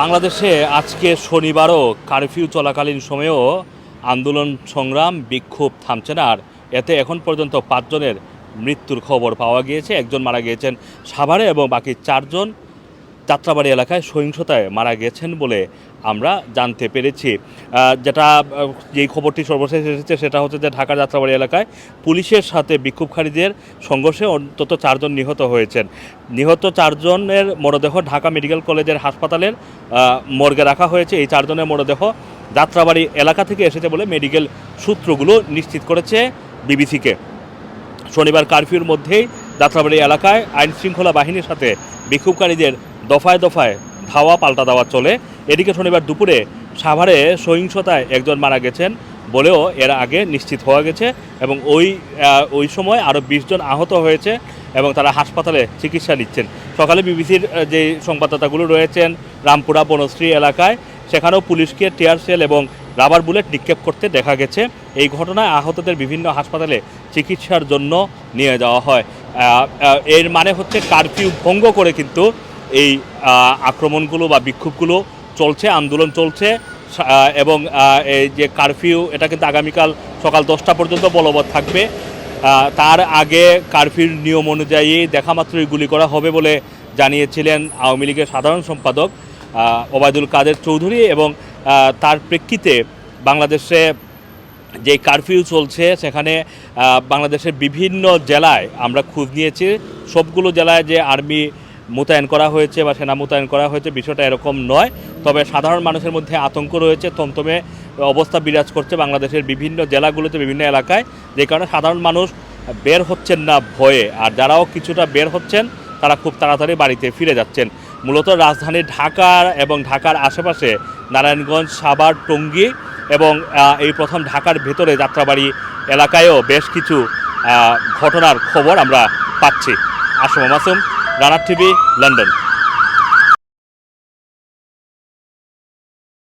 বাংলাদেশে আজকে শনিবারও কারফিউ চলাকালীন সময়েও আন্দোলন সংগ্রাম বিক্ষোভ থামছে না, আর এতে এখন পর্যন্ত পাঁচজনের মৃত্যুর খবর পাওয়া গিয়েছে। একজন মারা গিয়েছেন সাভারে এবং বাকি চারজন যাত্রাবাড়ি এলাকায় সহিংসতায় মারা গেছেন বলে আমরা জানতে পেরেছি। যেটা যেই খবরটি সর্বশেষ এসেছে সেটা হচ্ছে যে ঢাকা যাত্রাবাড়ি এলাকায় পুলিশের সাথে বিক্ষোভকারীদের সংঘর্ষে অন্তত চারজন নিহত হয়েছেন। নিহত চারজনের মরদেহ ঢাকা মেডিকেল কলেজের হাসপাতালের মর্গে রাখা হয়েছে। এই চারজনের মরদেহ যাত্রাবাড়ি এলাকা থেকে এসেছে বলে মেডিকেল সূত্রগুলো নিশ্চিত করেছে বিবিসিকে। শনিবার কারফিউর মধ্যেই যাত্রাবাড়ি এলাকায় আইন শৃঙ্খলা বাহিনীর সাথে বিক্ষোভকারীদের দফায় দফায় ধাওয়া পাল্টা দেওয়া চলে। এদিকে শনিবার দুপুরে সাভারে সহিংসতায় একজন মারা গেছেন বলেও এর আগে নিশ্চিত হওয়া গেছে এবং ওই ওই সময় আরও জন আহত হয়েছে এবং তারা হাসপাতালে চিকিৎসা নিচ্ছেন। সকালে বিবিসির যে সংবাদদাতাগুলো রয়েছেন রামপুরা বনশ্রী এলাকায়, সেখানেও পুলিশকে টিয়ার সেল এবং রাবার বুলেট নিক্ষেপ করতে দেখা গেছে। এই ঘটনায় আহতদের বিভিন্ন হাসপাতালে চিকিৎসার জন্য নিয়ে যাওয়া হয়। এর মানে হচ্ছে কারফিউ ভঙ্গ করে কিন্তু এই আক্রমণগুলো বা বিক্ষোভগুলো চলছে, আন্দোলন চলছে। এবং এই যে কারফিউ, এটা কিন্তু আগামীকাল সকাল দশটা পর্যন্ত বলবৎ থাকবে। তার আগে কারফিউর নিয়ম অনুযায়ী দেখা মাত্রই গুলি করা হবে বলে জানিয়েছিলেন আওয়ামী লীগের সাধারণ সম্পাদক ওবায়দুল কাদের চৌধুরী এবং তার প্রেক্ষিতে বাংলাদেশে যে কারফিউ চলছে, সেখানে বাংলাদেশের বিভিন্ন জেলায় আমরা খোঁজ নিয়েছি। সবগুলো জেলায় যে আর্মি মোতায়েন করা হয়েছে বা সেনা মোতায়েন করা হয়েছে, বিষয়টা এরকম নয়। তবে সাধারণ মানুষের মধ্যে আতঙ্ক রয়েছে থমথমে অবস্থা বিরাজ করছে বাংলাদেশের বিভিন্ন জেলাগুলোতে, বিভিন্ন এলাকায়। যে কারণে সাধারণ মানুষ বের হচ্ছেন না ভয়ে। আর যারাও কিছুটা বের হচ্ছেন, তারা খুব তাড়াতাড়ি বাড়িতে ফিরে যাচ্ছেন। মূলত রাজধানী ঢাকার এবং ঢাকার আশেপাশে নারায়ণগঞ্জ সাবার টঙ্গী এবং এই প্রথম ঢাকার ভেতরে যাত্রাবাড়ি এলাকায়ও বেশ কিছু ঘটনার খবর আমরা পাচ্ছি। আসম মাসুম, রানার টিভি, লন্ডন।